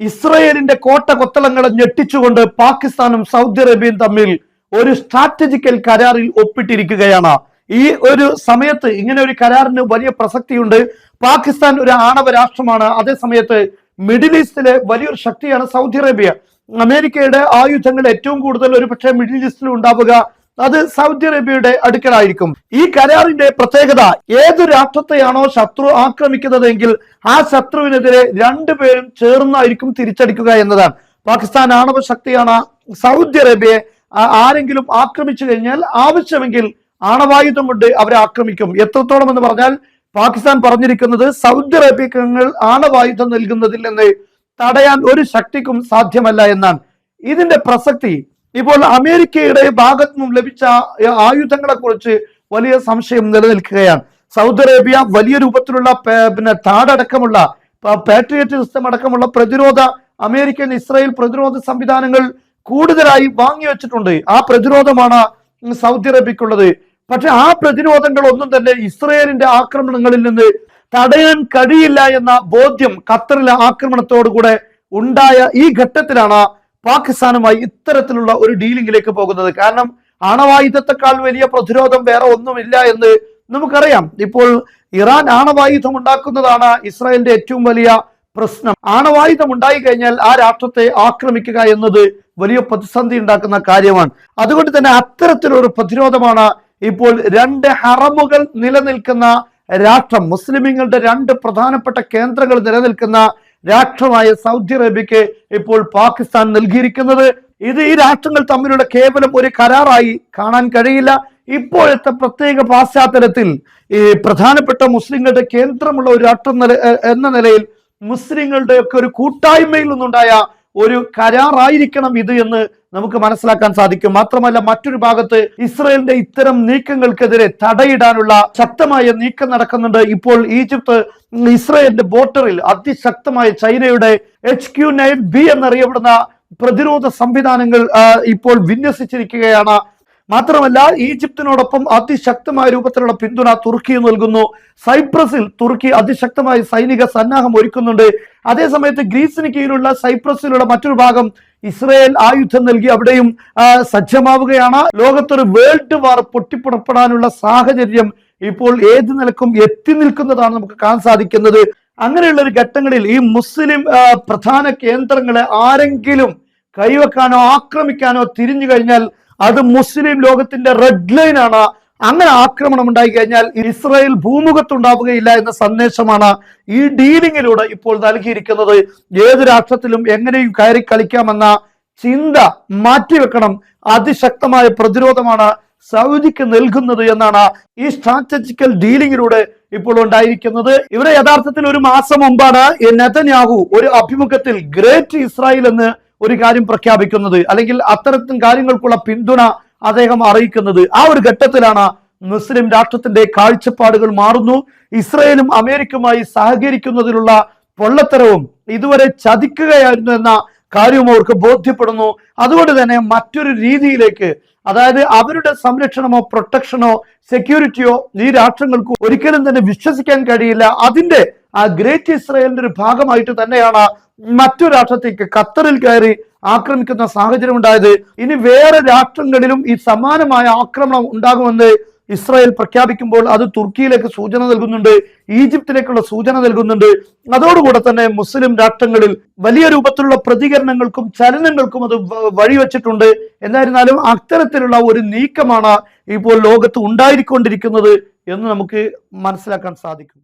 ഇസ്രയേലിന്റെ കോട്ട കൊത്തളങ്ങളെ ഞെട്ടിച്ചുകൊണ്ട് പാകിസ്ഥാനും സൗദി അറേബ്യയും തമ്മിൽ ഒരു സ്ട്രാറ്റജിക്കൽ കരാറിൽ ഒപ്പിട്ടിരിക്കുകയാണ്. ഈ ഒരു സമയത്ത് ഇങ്ങനെ ഒരു കരാറിന് വലിയ പ്രസക്തിയുണ്ട്. പാകിസ്ഥാൻ ഒരു ആണവ രാഷ്ട്രമാണ്. അതേസമയത്ത് മിഡിൽ ഈസ്റ്റിലെ വലിയൊരു ശക്തിയാണ് സൗദി അറേബ്യ. അമേരിക്കയുടെ ആയുധങ്ങൾ ഏറ്റവും കൂടുതൽ ഒരു പക്ഷേ മിഡിൽ ഈസ്റ്റിൽ ഉണ്ടാവുക അത് സൗദി അറേബ്യയുടെ അടുക്കലായിരിക്കും. ഈ കരാറിന്റെ പ്രത്യേകത ഏത് രാഷ്ട്രത്തെയാണോ ശത്രു ആക്രമിക്കുന്നതെങ്കിൽ ആ ശത്രുവിനെതിരെ രണ്ടുപേരും ചേർന്നായിരിക്കും തിരിച്ചടിക്കുക എന്നതാണ്. പാകിസ്ഥാൻ ആണവ ശക്തിയാണ് സൗദി അറേബ്യയെ ആരെങ്കിലും ആക്രമിച്ചു കഴിഞ്ഞാൽ ആവശ്യമെങ്കിൽ ആണവായുധം കൊണ്ട് അവരെ ആക്രമിക്കും. എത്രത്തോളം എന്ന് പറഞ്ഞാൽ പാകിസ്ഥാൻ പറഞ്ഞിരിക്കുന്നത് സൗദി അറേബ്യക്ക് ഞങ്ങൾ ആണവായുധം നൽകുന്നതിൽ നിന്ന് തടയാൻ ഒരു ശക്തിക്കും സാധ്യമല്ല എന്നാണ്. ഇതിന്റെ പ്രസക്തി ഇപ്പോൾ അമേരിക്കയുടെ ഭാഗത്തു നിന്നും ലഭിച്ച ആയുധങ്ങളെ കുറിച്ച് വലിയ സംശയം നിലനിൽക്കുകയാണ്. സൗദി അറേബ്യ വലിയ രൂപത്തിലുള്ള പിന്നെ താടടക്കമുള്ള പാട്രിയറ്റ് സിസ്റ്റം അടക്കമുള്ള പ്രതിരോധ അമേരിക്കൻ ഇസ്രായേൽ പ്രതിരോധ സംവിധാനങ്ങൾ കൂടുതലായി വാങ്ങിവെച്ചിട്ടുണ്ട് ആ പ്രതിരോധമാണ് സൗദി അറേബ്യക്കുള്ളത്. പക്ഷെ ആ പ്രതിരോധങ്ങൾ ഒന്നും തന്നെ ഇസ്രയേലിന്റെ ആക്രമണങ്ങളിൽ നിന്ന് തടയാൻ കഴിയില്ല എന്ന ബോധ്യം ഖത്തറിലെ ആക്രമണത്തോടുകൂടെ ഉണ്ടായ ഈ ഘട്ടത്തിലാണ് പാകിസ്ഥാനുമായി ഇത്തരത്തിലുള്ള ഒരു ഡീലിംഗിലേക്ക് പോകുന്നത്. കാരണം ആണവായുധത്തെക്കാൾ വലിയ പ്രതിരോധം വേറെ ഒന്നുമില്ല എന്ന് നമുക്കറിയാം. ഇപ്പോൾ ഇറാൻ ആണവായുധം ഉണ്ടാക്കുന്നതാണ് ഇസ്രായേലിന്റെ ഏറ്റവും വലിയ പ്രശ്നം. ആണവായുധം ഉണ്ടായി കഴിഞ്ഞാൽ ആ രാഷ്ട്രത്തെ ആക്രമിക്കുക എന്നത് വലിയ പ്രതിസന്ധി ഉണ്ടാക്കുന്ന കാര്യമാണ്. അതുകൊണ്ട് തന്നെ അത്തരത്തിലൊരു പ്രതിരോധമാണ് ഇപ്പോൾ രണ്ട് ഹറമുകൾ നിലനിൽക്കുന്ന രാഷ്ട്രം. മുസ്ലിമീങ്ങളുടെ രണ്ട് പ്രധാനപ്പെട്ട കേന്ദ്രങ്ങൾ നിലനിൽക്കുന്ന രാഷ്ട്രമായ സൗദി അറേബ്യക്ക് ഇപ്പോൾ പാകിസ്ഥാൻ നൽകിയിരിക്കുന്നത്. ഇത് ഈ രാഷ്ട്രങ്ങൾ തമ്മിലുള്ള കേവലം ഒരു കരാറായി കാണാൻ കഴിയില്ല. ഇപ്പോഴത്തെ പ്രത്യേക പാശ്ചാത്തലത്തിൽ ഈ പ്രധാനപ്പെട്ട മുസ്ലിങ്ങളുടെ കേന്ദ്രമുള്ള ഒരു രാഷ്ട്രം എന്ന നിലയിൽ മുസ്ലിങ്ങളുടെ ഒക്കെ ഒരു കൂട്ടായ്മയിൽ നിന്നുണ്ടായ ഒരു കരാറായിരിക്കണം ഇത് എന്ന് നമുക്ക് മനസ്സിലാക്കാൻ സാധിക്കും. മാത്രമല്ല മറ്റൊരു ഭാഗത്ത് ഇസ്രയേലിന്റെ ഇത്തരം നീക്കങ്ങൾക്കെതിരെ തടയിടാനുള്ള ശക്തമായ നീക്കം നടക്കുന്നുണ്ട്. ഇപ്പോൾ ഈജിപ്ത് ഇസ്രയേലിന്റെ ബോർഡറിൽ അതിശക്തമായ ചൈനയുടെ എച്ച് ക്യു നയൻ ബി എന്നറിയപ്പെടുന്ന പ്രതിരോധ സംവിധാനങ്ങൾ ഇപ്പോൾ വിന്യസിച്ചിരിക്കുകയാണ്. മാത്രമല്ല ഈജിപ്തിനോടൊപ്പം അതിശക്തമായ രൂപത്തിലുള്ള പിന്തുണ തുർക്കി നൽകുന്നു. സൈപ്രസിൽ തുർക്കി അതിശക്തമായ സൈനിക സന്നാഹം ഒരുക്കുന്നുണ്ട്. അതേസമയത്ത് ഗ്രീസിന് കീഴിലുള്ള സൈപ്രസിലുള്ള മറ്റൊരു ഭാഗം ഇസ്രയേൽ ആയുധം നൽകി അവിടെയും സജ്ജമാവുകയാണ്. ലോകത്തൊരു വേൾഡ് വാർ പൊട്ടിപ്പുറപ്പെടാനുള്ള സാഹചര്യം ഇപ്പോൾ ഏത് നിലക്കും എത്തി നിൽക്കുന്നതാണ് നമുക്ക് കാണാൻ സാധിക്കുന്നത്. അങ്ങനെയുള്ള ഒരു ഘട്ടങ്ങളിൽ ഈ മുസ്ലിം പ്രധാന കേന്ദ്രങ്ങളെ ആരെങ്കിലും കൈവെക്കാനോ ആക്രമിക്കാനോ തിരിഞ്ഞു കഴിഞ്ഞാൽ അത് മുസ്ലിം ലോകത്തിന്റെ റെഡ് ലൈൻ ആണ്. അങ്ങനെ ആക്രമണം ഉണ്ടായി കഴിഞ്ഞാൽ ഇസ്രായേൽ ഭൂമുഖത്തുണ്ടാവുകയില്ല എന്ന സന്ദേശമാണ് ഈ ഡീലിങ്ങിലൂടെ ഇപ്പോൾ നൽകിയിരിക്കുന്നത്. ഏത് രാഷ്ട്രത്തിലും എങ്ങനെയും കയറി കളിക്കാമെന്ന ചിന്ത മാറ്റിവെക്കണം. അതിശക്തമായ പ്രതിരോധമാണ് സൗദിക്ക് നൽകുന്നത് എന്നാണ് ഈ സ്ട്രാറ്റജിക്കൽ ഡീലിങ്ങിലൂടെ ഇപ്പോൾ ഉണ്ടായിരിക്കുന്നത്. ഇവിടെ യഥാർത്ഥത്തിൽ ഒരു മാസം മുമ്പാണ് നെതന്യാഹു ഒരു അഭിമുഖത്തിൽ ഗ്രേറ്റ് ഇസ്രായേൽ എന്ന് ഒരു കാര്യം പ്രഖ്യാപിക്കുന്നത് അല്ലെങ്കിൽ അത്തരത്തിൽ കാര്യങ്ങൾക്കുള്ള പിന്തുണ അദ്ദേഹം അറിയിക്കുന്നത്. ആ ഒരു ഘട്ടത്തിലാണ് മുസ്ലിം രാഷ്ട്രത്തിന്റെ കാഴ്ചപ്പാടുകൾ മാറുന്നു. ഇസ്രയേലും അമേരിക്കയുമായി സഹകരിക്കുന്നതിലുള്ള പൊള്ളത്തരവും ഇതുവരെ ചതിക്കുകയായിരുന്നു എന്ന കാര്യവും അവർക്ക് ബോധ്യപ്പെടുന്നു. അതുകൊണ്ട് തന്നെ മറ്റൊരു രീതിയിലേക്ക് അതായത് അവരുടെ സംരക്ഷണമോ പ്രൊട്ടക്ഷനോ സെക്യൂരിറ്റിയോ ഈ രാഷ്ട്രങ്ങൾക്ക് ഒരിക്കലും തന്നെ വിശ്വസിക്കാൻ കഴിയില്ല. അതിന്റെ ആ ഗ്രേറ്റ് ഇസ്രയേലിന്റെ ഒരു ഭാഗമായിട്ട് തന്നെയാണ് മറ്റു രാഷ്ട്രത്തേക്ക് ഖത്തറിൽ കയറി ആക്രമിക്കുന്ന സാഹചര്യം ഉണ്ടായത്. ഇനി വേറെ രാഷ്ട്രങ്ങളിലും ഈ സമാനമായ ആക്രമണം ഉണ്ടാകുമെന്ന് ഇസ്രായേൽ പ്രഖ്യാപിക്കുമ്പോൾ അത് തുർക്കിയിലേക്ക് സൂചന നൽകുന്നുണ്ട് ഈജിപ്തിലേക്കുള്ള സൂചന നൽകുന്നുണ്ട്. അതോടുകൂടെ തന്നെ മുസ്ലിം രാഷ്ട്രങ്ങളിൽ വലിയ രൂപത്തിലുള്ള പ്രതികരണങ്ങൾക്കും ചലനങ്ങൾക്കും അത് വഴി വഴിവെച്ചിട്ടുണ്ട്. എന്നിരുന്നാലും അത്തരത്തിലുള്ള ഒരു നീക്കമാണ് ഇപ്പോൾ ലോകത്ത് ഉണ്ടായിക്കൊണ്ടിരിക്കുന്നത് എന്ന് നമുക്ക് മനസ്സിലാക്കാൻ സാധിക്കും.